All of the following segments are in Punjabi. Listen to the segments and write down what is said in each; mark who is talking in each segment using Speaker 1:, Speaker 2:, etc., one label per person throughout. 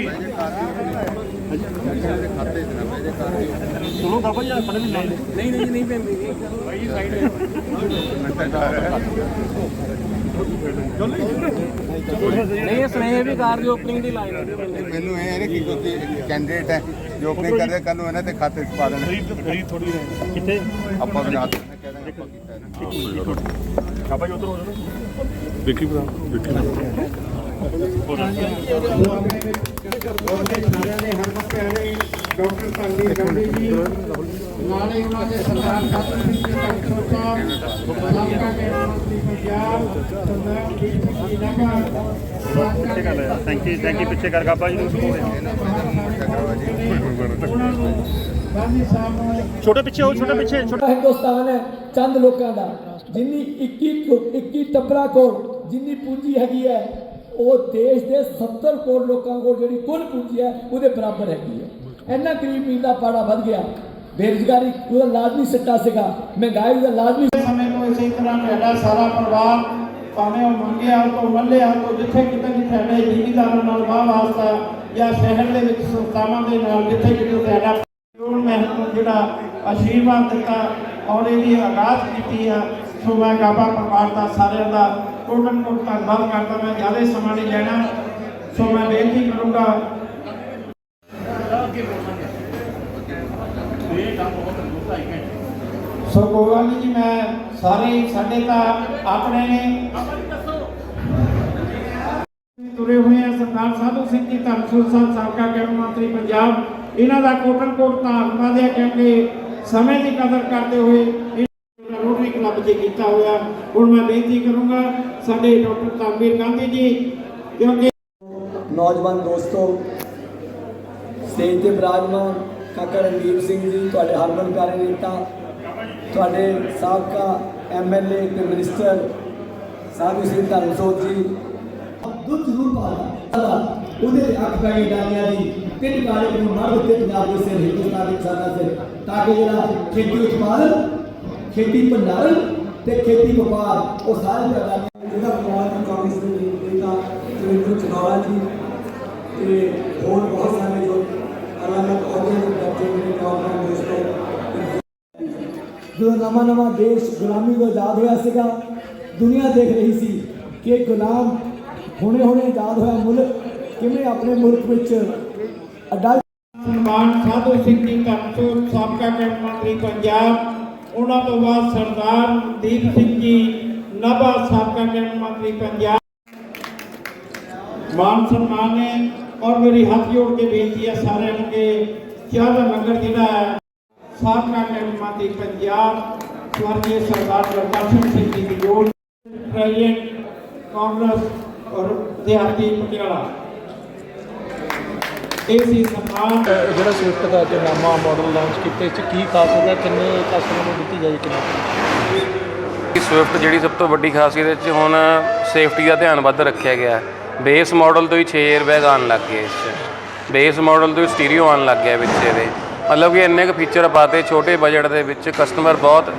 Speaker 1: ਜੀ ਸੁਣੋ ਬਾਬਾ ਜੀ ਆਪਣੇ ਵੀ ਨਹੀਂ
Speaker 2: ਨਹੀਂ ਨਹੀਂ ਨਹੀਂ ਪੈਂਦੀ ਜੀ
Speaker 1: ਭਾਈ ਜੀ ਸਾਈਡ
Speaker 2: ਨਹੀਂ ਇਹ ਸਨੇਹ ਵੀ ਕਾਰ ਦੀ ਓਪਨਿੰਗ ਦੀ ਲਾਈਨ ਹੈ।
Speaker 3: ਮੈਨੂੰ ਇਹ ਨਹੀਂ ਕਿ ਕੋਈ ਕੈਂਡੀਡੇਟ ਹੈ ਜੋ ਆਪਣੇ ਕਰਦੇ ਕੱਲ ਨੂੰ ਇਹਨਾਂ ਤੇ ਖਾਤੇ ਪਾ ਦੇਣਾ।
Speaker 1: ਖਰੀਦ ਥੋੜੀ ਰਹੇ ਕਿੱਥੇ?
Speaker 3: ਆਪਾਂ ਬਣਾ ਦਿੰਦੇ ਕਹਿ ਦਾਂਗੇ ਆਪਾਂ ਕੀਤਾ ਹੈ
Speaker 1: ਬਾਬਾ ਜੀ ਉਧਰ ਹੋ ਜਾਓ ਦੇਖੀ ਬਰਾ ਦੇਖੀ
Speaker 4: ਡਾਕਟਰ ਸੰਦੀਪ ਗਾਂਧੀ ਜੀ ਨਾਲੇ ਉਹਨਾਂ ਦੇ ਸਰਦਾਰ ਖਾਤਰ ਸਿੰਘ ਜੀ ਡਾਕਟਰ ਸਾਹਿਬ ਸਾਬਕਾ ਕੈਬਨਿਟ ਮੰਤਰੀ ਪੰਜਾਬ ਸਰਦਾਰ ਜੀ ਨਗਾ
Speaker 1: ਪਿੱਛੇ ਥੈਂਕ ਯੂ ਥੈਂਕ ਯੂ ਪਿੱਛੇ ਕਰ, ਬਾਬਾ ਜੀ ਨੂੰ ਛੋਟੇ ਪਿੱਛੇ ਹੋ, ਛੋਟੇ ਪਿੱਛੇ, ਛੋਟੇ
Speaker 5: ਹਿੰਦੁਸਤਾਨ ਹੈ, ਚੰਦ ਲੋਕਾਂ ਦਾ। ਜਿੰਨੀ 21 ਕੋ- 21 ਟੱਬਰਾਂ ਕੋਲ ਜਿੰਨੀ ਪੂੰਜੀ ਹੈਗੀ ਹੈ ਉਹ ਦੇਸ਼ ਦੇ 70 ਕਰੋੜ ਲੋਕਾਂ ਕੋਲ ਜਿਹੜੀ ਕੁੱਲ ਪੂੰਜੀ ਹੈ ਉਹਦੇ ਬਰਾਬਰ ਹੈਗੀ ਹੈ। ਇੰਨਾ ਗਰੀਬੀ ਦਾ ਪਾੜਾ ਵੱਧ ਗਿਆ। ਬੇਰੁਜ਼ਗਾਰੀ ਉਹਦਾ ਲਾਜ਼ਮੀ ਸਿੱਟਾ ਸੀਗਾ। ਮਹਿੰਗਾਈ ਦਾ ਲਾਜ਼ਮੀ
Speaker 4: ਸਮੇਂ ਤੋਂ ਇਸੇ ਤਰ੍ਹਾਂ ਤੁਹਾਡਾ ਸਾਰਾ ਪਰਿਵਾਰ ਭਾਵੇਂ ਉਹ ਮੰਗਿਆ ਤੋਂ ਮੱਲਿਆ ਤੋਂ ਜਿੱਥੇ ਕਿਤੇ ਵੀ ਤੁਹਾਡੇ ਜ਼ਿਮੀਦਾਰਾਂ ਨਾਲ ਵਾਹ ਵਾਸਤਾ ਜਾਂ ਸ਼ਹਿਰ ਦੇ ਵਿੱਚ ਸੰਸਥਾਵਾਂ ਦੇ ਨਾਲ ਜਿੱਥੇ ਕਿਤੇ ਤੁਹਾਡਾ ਜਿਹੜਾ ਆਸ਼ੀਰਵਾਦ ਦਿੱਤਾ ਔਰ ਇਹਦੀ ਆਗਾਜ਼ ਕੀਤੀ ਆ ਸੋ ਮੈਂ ਗਾਬਾ ਪਰਿਵਾਰ ਦਾ ਸਾਰਿਆਂ ਦਾ ਕੋਟਨ ਕੋਟ ਧੰਨਵਾਦ ਕਰਦਾ, ਮੈਂ ਜ਼ਿਆਦਾ ਸਮਾਂ ਨਹੀਂ ਲੈਣਾ, ਸੋ ਮੈਂ ਬੇਨਤੀ ਕਰੂੰਗਾ। ਸੋ ਕੋਈ ਜੀ, ਮੈਂ ਸਾਰੇ ਸਾਡੇ ਤਾਂ ਆਪਣੇ ਨੇ। ਤੁਰੇ ਹੋਏ ਆ ਸਰਦਾਰ ਸਾਧੂ ਸਿੰਘ ਜੀ ਧਰਮਸੋਤ ਸਾਹਿਬ, ਸਾਬਕਾ ਕੈਬਨਿਟ ਮੰਤਰੀ ਪੰਜਾਬ। ਇਹਨਾਂ ਦਾ ਕੋਟਨ ਕੋਟ ਧੰਨਵਾਦ ਹੈ, ਕਿਉਂਕਿ ਸਮੇਂ ਦੀ ਕਦਰ ਕਰਦੇ ਹੋਏ ਕਲੱਬ 'ਚ ਕੀਤਾ ਹੋਇਆ। ਹੁਣ ਮੈਂ ਬੇਨਤੀ ਕਰੂੰਗਾ ਸਾਡੇ ਡਾਕਟਰ ਤਾਮੀਰ ਗਾਂਧੀ ਜੀ ਕਿਉਂਕਿ
Speaker 5: ਨੌਜਵਾਨ ਦੋਸਤੋ ਸਟੇਜ ਤੇ ਬਿਰਾਜਮਾਨ ਕਾਕਾ ਰਣਦੀਪ ਸਿੰਘ ਜੀ ਤੁਹਾਡੇ ਹਰਮਨ ਪਿਆਰੇ ਨੇਤਾ ਤੁਹਾਡੇ ਸਾਬਕਾ ਐਮਐਲਏ ਤੇ ਮਿਨਿਸਟਰ ਸਾਧੂ ਸਿੰਘ ਧਰਮਸੋਤ ਜੀ। ਦੁੱਧ ਜ਼ਰੂਰ ਪਾਦਾ ਉਹਦੇ ਅੱਖ ਪੈ ਗਈ ਡਾਲੀਆਂ ਦੀ। ਤਿੰਨ ਕਾਲੇ ਨੂੰ ਮਾਰ ਦਿੱਤੇ ਪੰਜਾਬ ਦੇ ਸਿਰ ਹਿੰਦੁਸਤਾਨ ਦੇ ਕਿਸਾਨਾਂ ਸਿਰ। ਤਾਂ ਕਿ ਜਿਹੜਾ ਖੇਤੀ ਉਤਪਾਦਨ ਖੇਤੀ ਭੰਡਾਰਨ ਤੇ ਖੇਤੀ ਵਪਾਰ ਉਹ ਸਾਰੇ ਦੇ ਅਡਾਨੀਆਂ ਜਿਹਦਾ ਪੰਜਾਬ ਕਾਂਗਰਸ ਦੇ ਨੇਤਾ ਸੁਰਿੰਦਰ ਚੌਹਾਨ ਜੀ ਤੇ ਹੋਰ ਬਹੁਤ ਸਾਰੇ ਜੋ ਅਲੱਗ-ਅਲੱਗ ਅਹੁਦੇ ਤੇ ਬੈਠੇ ਨੇ ਨੌਜਵਾਨ ਦੋਸਤੋ ਜਦੋਂ ਨਵਾਂ ਨਵਾਂ ਦੇਸ਼ ਗੁਲਾਮੀ ਤੋਂ ਆਜ਼ਾਦ ਹੋਇਆ ਸੀਗਾ ਦੁਨੀਆ ਦੇਖ ਰਹੀ ਸੀ ਕਿ ਗੁਲਾਮ ਹੁਣੇ ਹੁਣੇ ਆਜ਼ਾਦ ਹੋਇਆ ਮੁਲਕ ਕਿਵੇਂ ਆਪਣੇ ਮੁਲਕ ਵਿੱਚ ਅਡਲਟ
Speaker 4: ਸਨਮਾਨ ਸਾਧੂ ਸਿੰਘ ਜੀ ਧਰਮਸੋਤ ਸਾਬਕਾ ਕੈਬਨਿਟ ਮੰਤਰੀ ਪੰਜਾਬ ਉਹਨਾਂ ਤੋਂ ਬਾਅਦ ਸਰਦਾਰ ਦੀਪ ਸਿੰਘ ਜੀ, ਨਾਭਾ ਸਾਬਕਾ ਕੈਬਨਿਟ ਮੰਤਰੀ ਪੰਜਾਬ। ਮਾਨ ਸਨਮਾਨ ਨੇ ਔਰ ਮੇਰੀ ਹੱਥ ਜੋੜ ਕੇ ਬੇਨਤੀ ਹੈ ਸਾਰਿਆਂ ਨੂੰ ਕਿ ਚਾਹ ਦਾ ਲੰਗਰ ਜਿਹੜਾ ਹੈ, ਸਾਬਕਾ ਕੈਬਨਿਟ ਮੰਤਰੀ ਪੰਜਾਬ, ਸਵਰਗੀ ਸਰਦਾਰ ਪ੍ਰਕਾਸ਼ ਸਿੰਘ ਜੀ ਦੀ ਜੋੜ, ਪ੍ਰੈਜ਼ੀਡੈਂਟ ਕਾਂਗਰਸ ਔਰ ਦਿਹਾਤੀ ਪਟਿਆਲਾ। ਇਹ ਸੀ ਸਨਮਾਨ
Speaker 6: ਜਿਹੜਾ ਸਵਿਫਟ ਦਾ ਅੱਜ ਨਵਾਂ ਮਾਡਲ ਲਾਂਚ ਕੀਤਾ ਇਸ 'ਚ ਕੀ ਖਾਸ ਹੈਗਾ? ਕਿੰਨੇ ਕਸਟਮਰ ਨੂੰ ਦਿੱਤੀ ਜਾਏ ਕਿੰਨੇ?
Speaker 2: ਇਹ ਸਵਿਫਟ ਜਿਹੜੀ ਸਭ ਤੋਂ ਵੱਡੀ ਖਾਸੀਅਤ ਇਹ 'ਚ ਹੁਣ ਸੇਫਟੀ ਦਾ ਧਿਆਨ ਵੱਧ ਰੱਖਿਆ ਗਿਆ ਹੈ। ਬੇਸ ਮਾਡਲ ਤੋਂ ਹੀ 6 에ਅਰਬੈਗ ਆਉਣ ਲੱਗ ਗਏ ਇਸ 'ਚ। ਬੇਸ ਮਾਡਲ ਤੋਂ ਹੀ ਸਟੀਰੀਓ ਆਉਣ ਲੱਗ ਗਿਆ ਵਿੱਚ ਇਹਦੇ। ਮਤਲਬ ਕਿ ਇੰਨੇ ਕੁ ਫੀਚਰ ਪਾਤੇ ਛੋਟੇ ਬਜਟ ਦੇ ਵਿੱਚ ਕਸਟਮਰ ਬਹੁਤ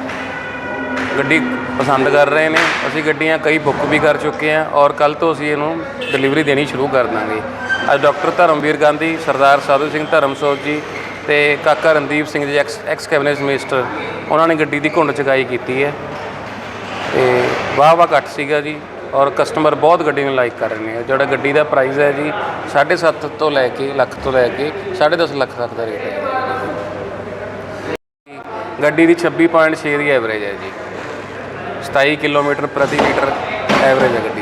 Speaker 2: ਗੱਡੀ ਪਸੰਦ ਕਰ ਰਹੇ ਨੇ। ਅਸੀਂ ਗੱਡੀਆਂ ਕਈ ਬੁੱਕ ਵੀ ਕਰ ਚੁੱਕੇ ਹਾਂ ਔਰ ਕੱਲ ਤੋਂ ਅਸੀਂ ਇਹਨੂੰ ਡਿਲੀਵਰੀ ਦੇਣੀ ਸ਼ੁਰੂ ਕਰ ਦਾਂਗੇ। ਅੱਜ ਡਾਕਟਰ ਧਰਮਵੀਰ ਗਾਂਧੀ, ਸਰਦਾਰ ਸਾਧੂ ਸਿੰਘ ਧਰਮਸੋਤ ਜੀ ਤੇ ਕਾਕਾ Randeep Singh ji, X X cabinet minister. ਉਹਨਾਂ ਨੇ ਗੱਡੀ ਦੀ ਘੁੰਡ ਚੁਕਾਈ ਕੀਤੀ ਹੈ। ਤੇ ਵਾਹ ਵਾਹ ਘੱਟ ਸੀਗਾ ਜੀ ਔਰ ਕਸਟਮਰ ਬਹੁਤ ਗੱਡੀ ਨੂੰ ਲਾਈਕ ਕਰ ਰਹੇ ਨੇ। ਜਿਹੜਾ ਗੱਡੀ ਦਾ ਪ੍ਰਾਈਸ ਹੈ ਜੀ 7.5 ਤੋਂ ਲੈ ਕੇ ਲੱਖ ਤੋਂ ਲੈ ਕੇ 10.5 ਲੱਖ ਤੱਕ ਦਾ ਰੇਟ ਹੈ ਗੱਡੀ ਦੀ 26.6 ਦੀ ਐਵਰੇਜ ਹੈ ਜੀ। 27 ਕਿਲੋਮੀਟਰ ਪ੍ਰਤੀ ਲੀਟਰ ਐਵਰੇਜ ਹੈ ਗੱਡੀ